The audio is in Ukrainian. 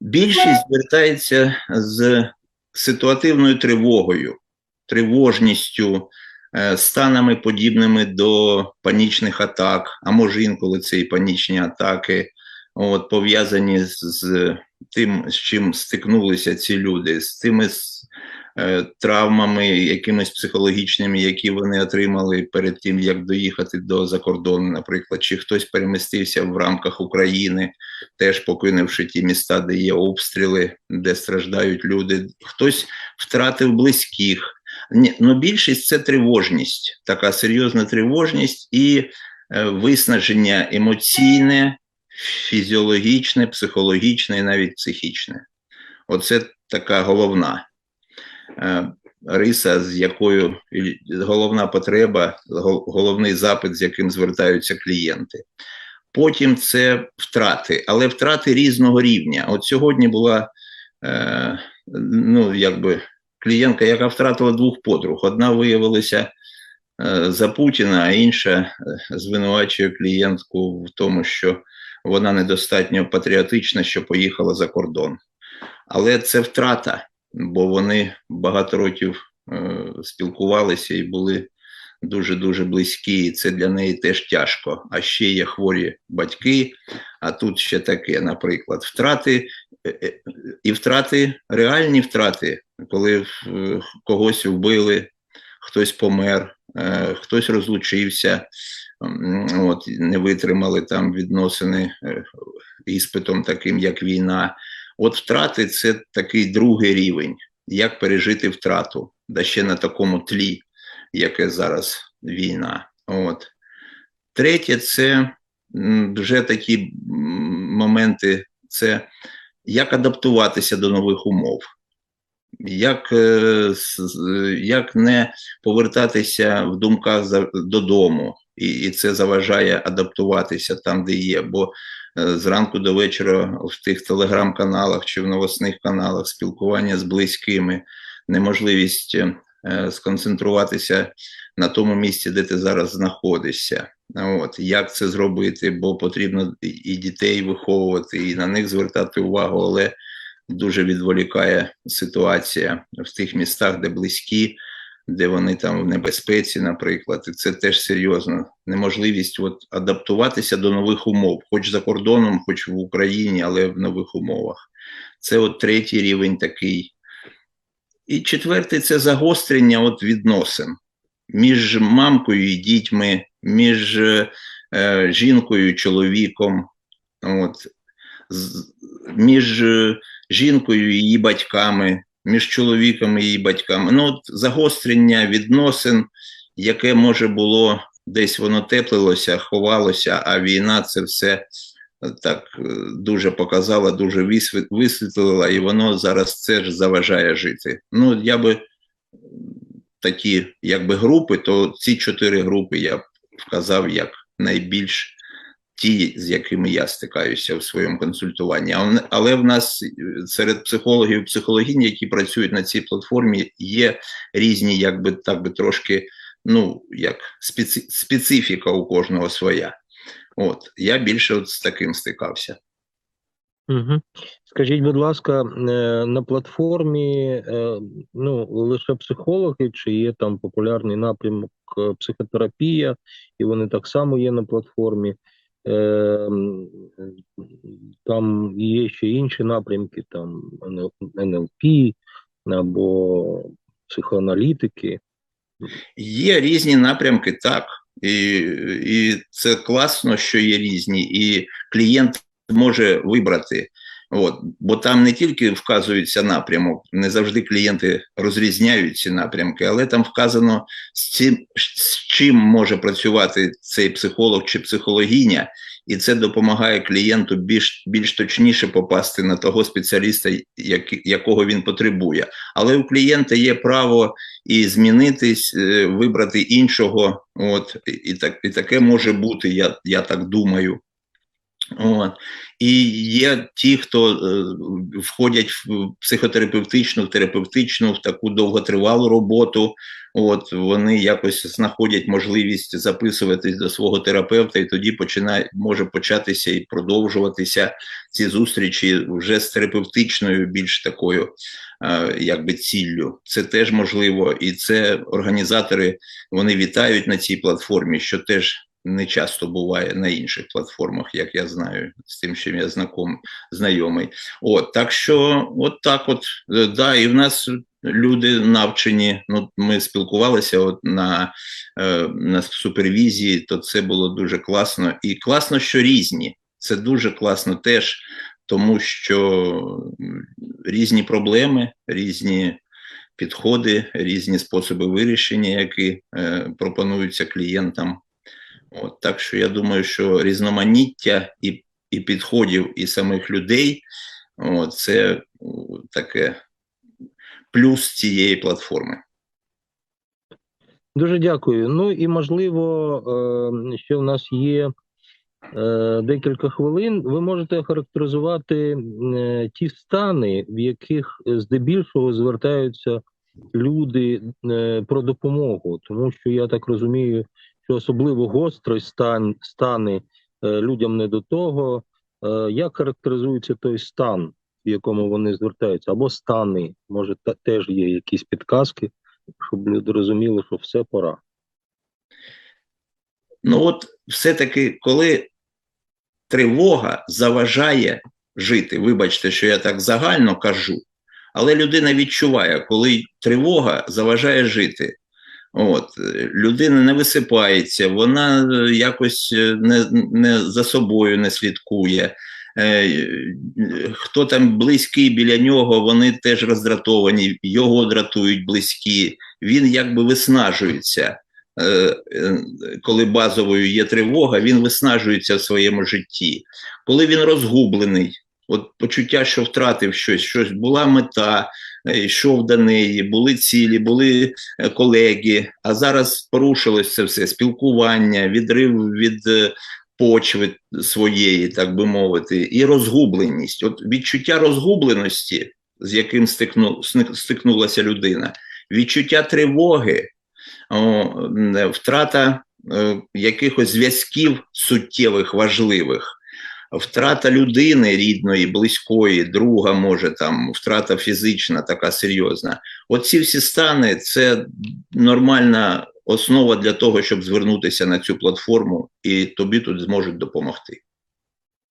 Більшість звертається з ситуативною тривогою, тривожністю, е, станами подібними до панічних атак, а може інколи це і панічні атаки, от, пов'язані з, з тим, з чим стикнулися ці люди, з тими з, е, травмами, якимись психологічними, які вони отримали перед тим, як доїхати до закордону, наприклад, чи хтось перемістився в рамках України, теж покинувши ті міста, де є обстріли, де страждають люди, хтось втратив близьких. Ні, ну більшість це тривожність, така серйозна тривожність і е, виснаження емоційне, фізіологічне, психологічне і навіть психічне. Оце така головна е, риса, з якою головна потреба, головний запит, з яким звертаються клієнти. Потім це втрати, але втрати різного рівня. От сьогодні була е, ну, якби клієнтка, яка втратила двох подруг. Одна виявилася е, за Путіна, а інша е, звинувачує клієнтку в тому, що вона недостатньо патріотична, що поїхала за кордон. Але це втрата, бо вони багато років е, спілкувалися і були дуже-дуже близькі, і це для неї теж тяжко. А ще є хворі батьки, а тут ще таке, наприклад, втрати е, е, і втрати, реальні втрати, коли когось вбили, хтось помер, е, хтось розлучився, от, не витримали там відносини іспитом, таким як війна. От втрати це такий другий рівень. Як пережити втрату, да ще на такому тлі, яке зараз війна. От. Третє, це вже такі моменти, це як адаптуватися до нових умов, як, е, як не повертатися в думках додому, і, і це заважає адаптуватися там, де є. Бо е, зранку до вечора в тих телеграм-каналах чи в новосних каналах спілкування з близькими, неможливість е, сконцентруватися на тому місці, де ти зараз знаходишся. От як це зробити? Бо потрібно і- і дітей виховувати, і на них звертати увагу, але дуже відволікає ситуація в тих містах, де близькі, де вони там в небезпеці, наприклад, і це теж серйозно. Неможливість от, адаптуватися до нових умов, хоч за кордоном, хоч в Україні, але в нових умовах. Це от третій рівень такий. І четвертий це загострення от відносин між мамкою і дітьми, між е, е, жінкою і чоловіком, от, з, між е, жінкою і її батьками, між чоловіком і її батьками. Ну, от загострення відносин, яке може було десь воно теплилося, ховалося, а війна це все так е, дуже показала, дуже висвітлила, і воно зараз це ж заважає жити. Ну, я би такі якби групи, то ці чотири групи я б вказав як найбільш ті, з якими я стикаюся в своєму консультуванні. Але в нас е, серед психологів психологінь, які працюють на цій платформі, є різні, якби так би трошки, ну як специ, специфіка у кожного своя. От я більше от з таким стикався. Угу. Скажіть, будь ласка, е, на платформі е, ну, лише психологи, чи є там популярний напрямок е, психотерапія, і вони так само є на платформі. Там є ще інші напрямки, там НЛП або психоаналітики. Є різні напрямки, так. І, і це класно, що є різні, і клієнт може вибрати. От, бо там не тільки вказується напрямок, не завжди клієнти розрізняють ці напрямки, але там вказано, з, цим, з чим може працювати цей психолог чи психологиня, і це допомагає клієнту більш, більш точніше попасти на того спеціаліста, як, якого він потребує. Але у клієнта є право і змінитись, е, вибрати іншого. От і так і таке може бути. Я, я так думаю. От. І є ті, хто е, входять в психотерапевтичну, в терапевтичну, в таку довготривалу роботу. От вони якось знаходять можливість записуватись до свого терапевта, і тоді починає може початися і продовжуватися ці зустрічі вже з терапевтичною, більш такою, е, якби ціллю. Це теж можливо, і це організатори вони вітають на цій платформі, що теж не часто буває на інших платформах, як я знаю, з тим, чим я знаком, знайомий. От так що, от так, от е, да, і в нас люди навчені. Ну, ми спілкувалися от на, е, на супервізії, то це було дуже класно. І класно, що різні. Це дуже класно теж, тому що різні проблеми, різні підходи, різні способи вирішення, які е, пропонуються клієнтам. От, так що я думаю, що різноманіття і, і підходів, і самих людей от, це таке плюс цієї платформи. Дуже дякую. Ну і можливо, е, ще в нас є е, декілька хвилин. Ви можете характеризувати е, ті стани, в яких здебільшого звертаються люди е, про допомогу, тому що я так розумію, що особливо гострий стан стани е, людям не до того. Е, Як характеризується той стан, в якому вони звертаються, або стани? Може, та теж є якісь підказки, щоб люди розуміли, що все пора. Ну от все-таки, коли тривога заважає жити, вибачте, що я так загально кажу, але людина відчуває, коли тривога заважає жити. От, людина не висипається, вона е, якось е, не, не за собою не слідкує. Е, Хто там близький біля нього, вони теж роздратовані, його дратують близькі. Він якби виснажується. Коли базовою є тривога, він виснажується в своєму житті. Коли він розгублений, от почуття, що втратив щось, щось була мета, е, йшов до неї, були цілі, були е, колеги, а зараз порушилось це все спілкування, відрив від е, почви своєї, так би мовити, і розгубленість. От відчуття розгубленості, з яким стикну, стикнулася людина, відчуття тривоги, втрата якихось зв'язків суттєвих, важливих. Втрата людини рідної, близької, друга, може там, втрата фізична, така серйозна. Оці всі стани це нормальна основа для того, щоб звернутися на цю платформу, і тобі тут зможуть допомогти.